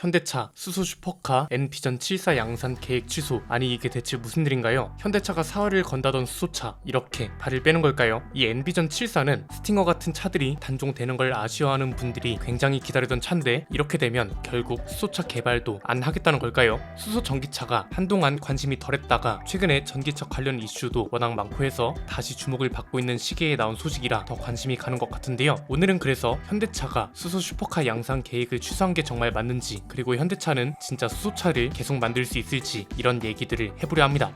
현대차 수소 슈퍼카 N비전 74 양산 계획 취소 아니 이게 대체 무슨 일인가요? 현대차가 사활을 건다던 수소차 이렇게 발을 빼는 걸까요? 이 N비전 74는 스팅어 같은 차들이 단종되는 걸 아쉬워하는 분들이 굉장히 기다리던 차인데 이렇게 되면 결국 수소차 개발도 안 하겠다는 걸까요? 수소 전기차가 한동안 관심이 덜했다가 최근에 전기차 관련 이슈도 워낙 많고 해서 다시 주목을 받고 있는 시기에 나온 소식이라 더 관심이 가는 것 같은데요. 오늘은 그래서 현대차가 수소 슈퍼카 양산 계획을 취소한 게 정말 맞는지 그리고 현대차는 진짜 수소차를 계속 만들 수 있을지 이런 얘기들을 해보려 합니다.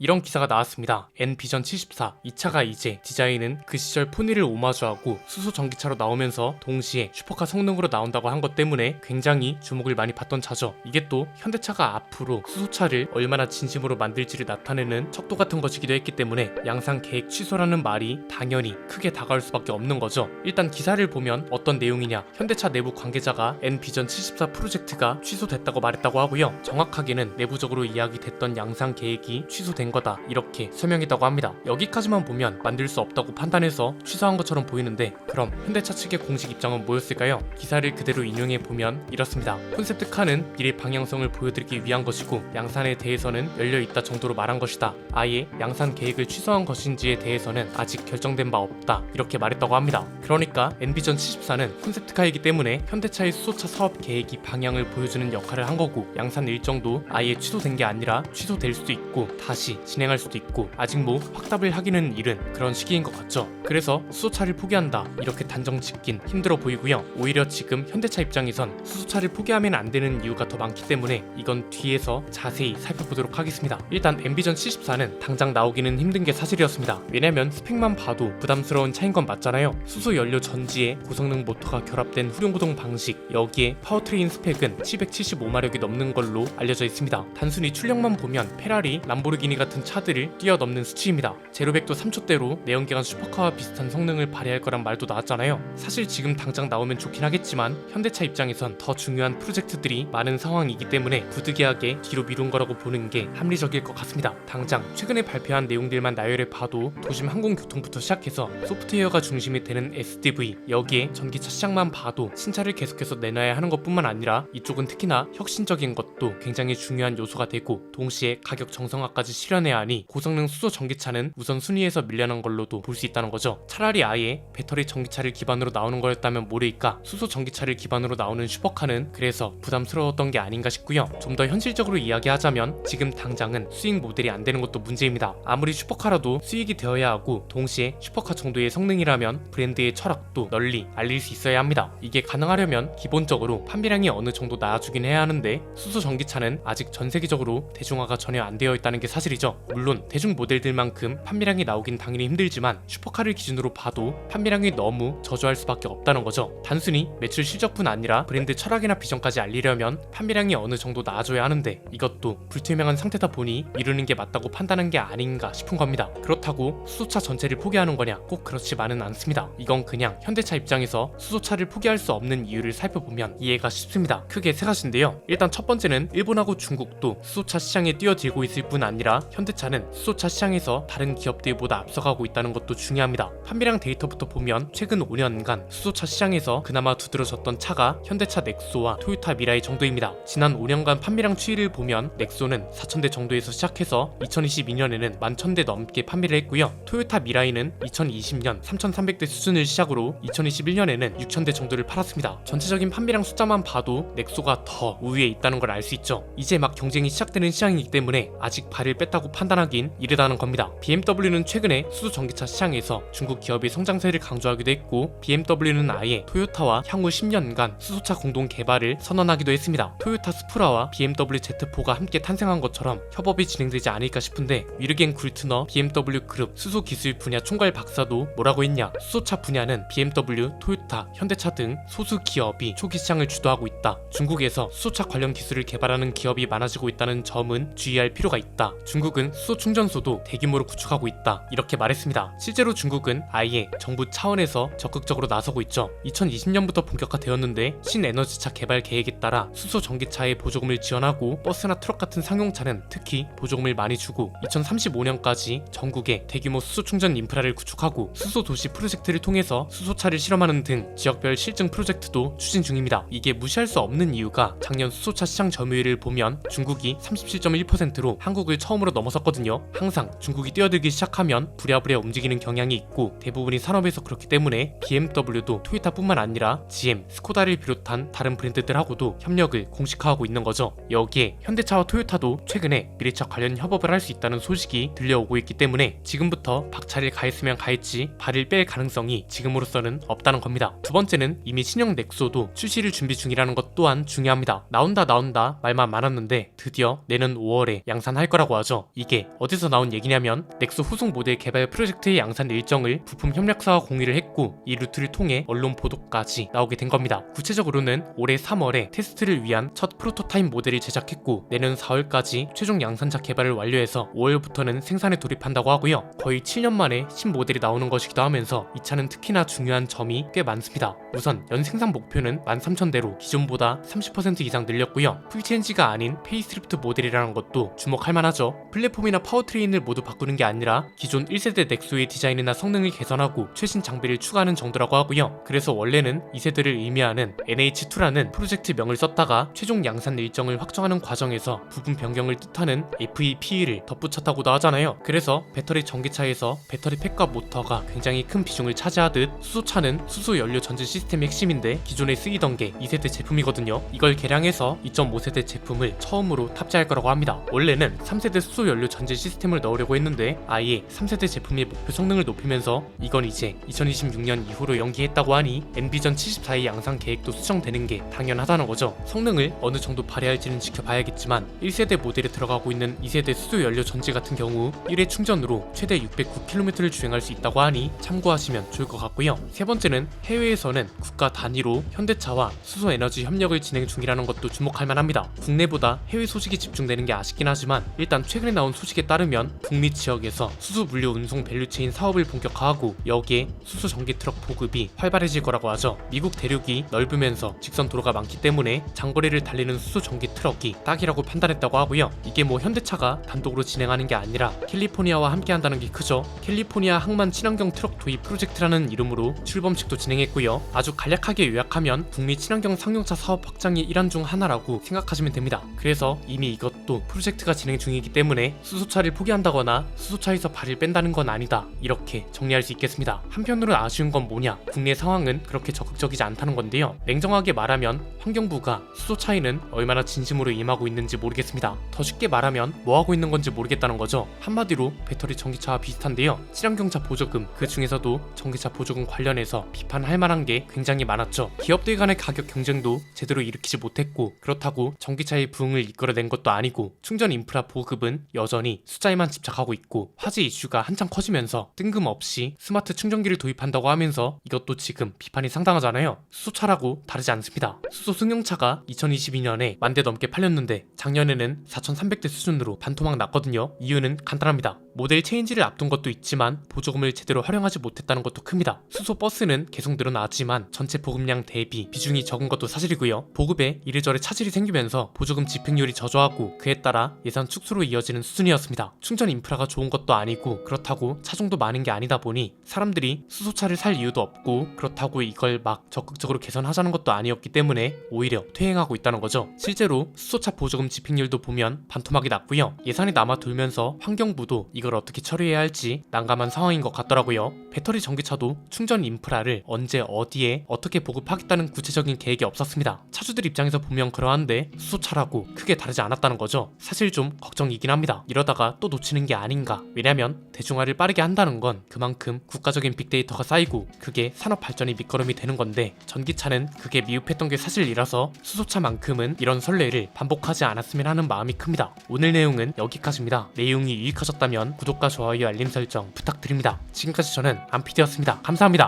이런 기사가 나왔습니다. N비전 74. 이 차가 이제 디자인은 그 시절 포니를 오마주하고 수소 전기차로 나오면서 동시에 슈퍼카 성능으로 나온다고 한 것 때문에 굉장히 주목을 많이 받던 차죠. 이게 또 현대차가 앞으로 수소차를 얼마나 진심으로 만들지를 나타내는 척도 같은 것이기도 했기 때문에 양산 계획 취소라는 말이 당연히 크게 다가올 수밖에 없는 거죠. 일단 기사를 보면 어떤 내용이냐. 현대차 내부 관계자가 N비전 74 프로젝트가 취소됐다고 말했다고 하고요. 정확하게는 내부적으로 이야기됐던 양산 계획이 취소된 거다 이렇게 설명했다고 합니다. 여기까지만 보면 만들 수 없다고 판단해서 취소한 것처럼 보이는데 그럼 현대차 측의 공식 입장은 뭐였을까요? 기사를 그대로 인용해 보면 이렇습니다. 콘셉트 카는 미래 방향성을 보여드리기 위한 것이고 양산에 대해서는 열려 있다 정도로 말한 것이다. 아예 양산 계획을 취소한 것인지에 대해서는 아직 결정된 바 없다 이렇게 말했다고 합니다. 그러니까 엔비전 74는 콘셉트카이기 때문에 현대차의 수소차 사업 계획이 방향을 보여주는 역할을 한 거고 양산 일정도 아예 취소된 게 아니라 취소될 수도 있고 다시 진행할 수도 있고 아직 뭐 확답을 하기는 이른 그런 시기인 것 같죠. 그래서 수소차를 포기한다 이렇게 단정 짓긴 힘들어 보이고요. 오히려 지금 현대차 입장에선 수소차를 포기하면 안 되는 이유가 더 많기 때문에 이건 뒤에서 자세히 살펴보도록 하겠습니다. 일단 엠비전 74는 당장 나오기는 힘든 게 사실이었습니다. 왜냐면 스펙만 봐도 부담스러운 차인 건 맞잖아요. 수소 연료 전지에 고성능 모터가 결합된 후륜 구동 방식 여기에 파워트레인 스펙은 775마력이 넘는 걸로 알려져 있습니다. 단순히 출력만 보면 페라리, 람보르기니 같은 차들을 뛰어넘는 수치입니다. 제로백도 3초대로 내연기관 슈퍼카와 비슷한 성능을 발휘할 거란 말도 나왔잖아요. 사실 지금 당장 나오면 좋긴 하겠지만 현대차 입장에선 더 중요한 프로젝트들이 많은 상황이기 때문에 부득이하게 뒤로 미룬 거라고 보는 게 합리적일 것 같습니다. 당장 최근에 발표한 내용들만 나열해 봐도 도심 항공교통부터 시작해서 소프트웨어가 중심이 되는 SDV 여기에 전기차 시장만 봐도 신차를 계속해서 내놔야 하는 것뿐만 아니라 이쪽은 특히나 혁신적인 것도 굉장히 중요한 요소가 되고 동시에 가격 정상화까지 실현 해야 하니 고성능 수소 전기차는 우선 순위에서 밀려난 걸로도 볼 수 있다는 거죠. 차라리 아예 배터리 전기차를 기반으로 나오는 거였다면 모르니까 수소 전기차를 기반으로 나오는 슈퍼카는 그래서 부담스러웠던 게 아닌가 싶고요. 좀 더 현실적으로 이야기하자면 지금 당장은 수익 모델이 안 되는 것도 문제입니다. 아무리 슈퍼카라도 수익이 되어야 하고 동시에 슈퍼카 정도의 성능이라면 브랜드의 철학도 널리 알릴 수 있어야 합니다. 이게 가능하려면 기본적으로 판매량이 어느 정도 나아주긴 해야 하는데 수소 전기차는 아직 전 세계적으로 대중화가 전혀 안 되어 있다는 게 사실이죠. 물론 대중 모델들만큼 판매량이 나오긴 당연히 힘들지만 슈퍼카를 기준으로 봐도 판매량이 너무 저조할 수밖에 없다는 거죠. 단순히 매출 실적뿐 아니라 브랜드 철학이나 비전까지 알리려면 판매량이 어느 정도 나아져야 하는데 이것도 불투명한 상태다 보니 이루는 게 맞다고 판단한 게 아닌가 싶은 겁니다. 그렇다고 수소차 전체를 포기하는 거냐? 꼭 그렇지만은 않습니다. 이건 그냥 현대차 입장에서 수소차를 포기할 수 없는 이유를 살펴보면 이해가 쉽습니다. 크게 세 가지인데요. 일단 첫 번째는 일본하고 중국도 수소차 시장에 뛰어들고 있을 뿐 아니라 현대차는 수소차 시장에서 다른 기업들보다 앞서가고 있다는 것도 중요합니다. 판매량 데이터부터 보면 최근 5년간 수소차 시장에서 그나마 두드러졌던 차가 현대차 넥소와 토요타 미라이 정도입니다. 지난 5년간 판매량 추이를 보면 넥소는 4,000대 정도에서 시작해서 2022년에는 11,000대 넘게 판매를 했고요. 토요타 미라이는 2020년 3,300대 수준을 시작으로 2021년에는 6,000대 정도를 팔았습니다. 전체적인 판매량 숫자만 봐도 넥소가 더 우위에 있다는 걸 알 수 있죠. 이제 막 경쟁이 시작되는 시장이기 때문에 아직 발을 뺐다 고 판단하긴 이르다는 겁니다. BMW는 최근에 수소 전기차 시장에서 중국 기업의 성장세를 강조하기도 했고 BMW는 아예 토요타와 향후 10년간 수소차 공동 개발을 선언하기도 했습니다. 토요타 스프라와 BMW Z4가 함께 탄생한 것처럼 협업이 진행되지 않을까 싶은데 위르겐 굴트너 BMW 그룹 수소 기술 분야 총괄 박사도 뭐라고 했냐 수소차 분야는 BMW, 토요타, 현대차 등 소수 기업이 초기 시장을 주도하고 있다. 중국에서 수소차 관련 기술을 개발하는 기업이 많아지고 있다는 점은 주의할 필요가 있다. 중국 중국은 수소 충전소도 대규모로 구축하고 있다. 이렇게 말했습니다. 실제로 중국은 아예 정부 차원에서 적극적으로 나서고 있죠. 2020년부터 본격화되었는데 신에너지차 개발 계획에 따라 수소 전기차에 보조금을 지원하고 버스나 트럭 같은 상용차는 특히 보조금을 많이 주고 2035년까지 전국에 대규모 수소 충전 인프라를 구축하고 수소 도시 프로젝트를 통해서 수소차를 실험하는 등 지역별 실증 프로젝트도 추진 중입니다. 이게 무시할 수 없는 이유가 작년 수소차 시장 점유율을 보면 중국이 37.1%로 한국을 처음으로 넘어섰거든요. 항상 중국이 뛰어들기 시작하면 부랴부랴 움직이는 경향이 있고 대부분이 산업에서 그렇기 때문에 BMW도 토요타뿐만 아니라 GM, 스코다를 비롯한 다른 브랜드들하고도 협력을 공식화하고 있는 거죠. 여기에 현대차와 토요타도 최근에 미래차 관련 협업을 할 수 있다는 소식이 들려오고 있기 때문에 지금부터 박차를 가했으면 가했지 발을 뺄 가능성이 지금으로서는 없다는 겁니다. 두 번째는 이미 신형 넥소도 출시를 준비 중이라는 것 또한 중요합니다. 나온다 나온다 말만 많았는데 드디어 내년 5월에 양산할 거라고 하죠. 이게 어디서 나온 얘기냐면 넥소 후속 모델 개발 프로젝트의 양산 일정을 부품 협력사와 공유를 했고 이 루트를 통해 언론 보도까지 나오게 된 겁니다. 구체적으로는 올해 3월에 테스트를 위한 첫 프로토타입 모델을 제작했고 내년 4월까지 최종 양산차 개발을 완료해서 5월부터는 생산에 돌입한다고 하고요. 거의 7년 만에 신 모델이 나오는 것이기도 하면서 이 차는 특히나 중요한 점이 꽤 많습니다. 우선 연 생산 목표는 13,000대로 기존보다 30% 이상 늘렸고요. 풀체인지가 아닌 페이스리프트 모델이라는 것도 주목할 만하죠. 플랫폼이나 파워트레인을 모두 바꾸는 게 아니라 기존 1세대 넥소의 디자인이나 성능을 개선하고 최신 장비를 추가하는 정도라고 하고요. 그래서 원래는 2세대를 의미하는 NH2라는 프로젝트 명을 썼다가 최종 양산 일정을 확정하는 과정에서 부분 변경을 뜻하는 FEP를 덧붙였다고도 하잖아요. 그래서 배터리 전기차에서 배터리 팩과 모터가 굉장히 큰 비중을 차지하듯 수소차는 수소 연료 전지 시스템의 핵심인데 기존에 쓰이던 게 2세대 제품이거든요. 이걸 개량해서 2.5세대 제품을 처음으로 탑재할 거라고 합니다. 원래는 3세대 수소 연료 전지 시스템을 넣으려고 했는데 아예 3세대 제품의 목표 성능을 높이면서 이건 이제 2026년 이후로 연기했다고 하니 엔비전 74의 양산 계획도 수정되는 게 당연하다는 거죠. 성능을 어느 정도 발휘할지는 지켜봐야겠지만 1세대 모델에 들어가고 있는 2세대 수소 연료 전지 같은 경우 1회 충전으로 최대 609km를 주행할 수 있다고 하니 참고하시면 좋을 것 같고요. 세 번째는 해외에서는 국가 단위로 현대차와 수소 에너지 협력을 진행 중이라는 것도 주목할 만합니다. 국내보다 해외 소식이 집중되는 게 아쉽긴 하지만 일단 최근에 나온 소식에 따르면 북미 지역에서 수소 물류 운송 밸류체인 사업을 본격화하고 여기에 수소 전기 트럭 보급이 활발해질 거라고 하죠. 미국 대륙이 넓으면서 직선 도로가 많기 때문에 장거리를 달리는 수소 전기 트럭이 딱이라고 판단했다고 하고요. 이게 뭐 현대차가 단독으로 진행하는 게 아니라 캘리포니아와 함께 한다는 게 크죠. 캘리포니아 항만 친환경 트럭 도입 프로젝트라는 이름으로 출범식도 진행했고요. 아주 간략하게 요약하면 북미 친환경 상용차 사업 확장의 일환 중 하나라고 생각하시면 됩니다. 그래서 이미 이것도 프로젝트가 진행 중이기 때문에 수소차를 포기한다거나 수소차에서 발을 뺀다는 건 아니다. 이렇게 정리할 수 있겠습니다. 한편으로 아쉬운 건 뭐냐? 국내 상황은 그렇게 적극적이지 않다는 건데요. 냉정하게 말하면 환경부가 수소차에는 얼마나 진심으로 임하고 있는지 모르겠습니다. 더 쉽게 말하면 뭐 하고 있는 건지 모르겠다는 거죠. 한마디로 배터리 전기차와 비슷한데요. 친환경차 보조금 그 중에서도 전기차 보조금 관련해서 비판할 만한 게 굉장히 많았죠. 기업들 간의 가격 경쟁도 제대로 일으키지 못했고 그렇다고 전기차의 부흥을 이끌어낸 것도 아니고 충전 인프라 보급은 여전히 숫자에만 집착하고 있고 화재 이슈가 한창 커지면서 뜬금없이 스마트 충전기를 도입한다고 하면서 이것도 지금 비판이 상당하잖아요. 수소차라고 다르지 않습니다. 수소 승용차가 2022년에 만 대 넘게 팔렸는데 작년에는 4,300대 수준으로 반토막 났거든요. 이유는 간단합니다. 모델 체인지를 앞둔 것도 있지만 보조금을 제대로 활용하지 못했다는 것도 큽니다. 수소 버스는 계속 늘어나지만 전체 보급량 대비 비중이 적은 것도 사실이고요. 보급에 이래저래 차질이 생기면서 보조금 집행률이 저조하고 그에 따라 예산 축소로 이어지는 수준이었습니다. 충전 인프라가 좋은 것도 아니고 그렇다고 차종도 많은 게 아니다 보니 사람들이 수소차를 살 이유도 없고 그렇다고 이걸 막 적극적으로 개선하자는 것도 아니었기 때문에 오히려 퇴행하고 있다는 거죠. 실제로 수소차 보조금 집행률도 보면 반토막이 났고요. 예산이 남아 돌면서 환경부도 이걸 어떻게 처리해야 할지 난감한 상황인 것 같더라고요. 배터리 전기차도 충전 인프라를 언제 어디에 어떻게 보급하겠다는 구체적인 계획이 없었습니다. 차주들 입장에서 보면 그러한데 수소차라고 크게 다르지 않았다는 거죠. 사실 좀 걱정이긴 합니다. 이러다가 또 놓치는 게 아닌가. 왜냐면 대중화를 빠르게 한다는 건 그만큼 국가적인 빅데이터가 쌓이고 그게 산업 발전의 밑거름이 되는 건데 전기차는 그게 미흡했던 게 사실이라서 수소차만큼은 이런 선례를 반복하지 않았으면 하는 마음이 큽니다. 오늘 내용은 여기까지입니다. 내용이 유익하셨다면 구독과 좋아요 알림 설정 부탁드립니다. 지금까지 저는 안피디였습니다. 감사합니다.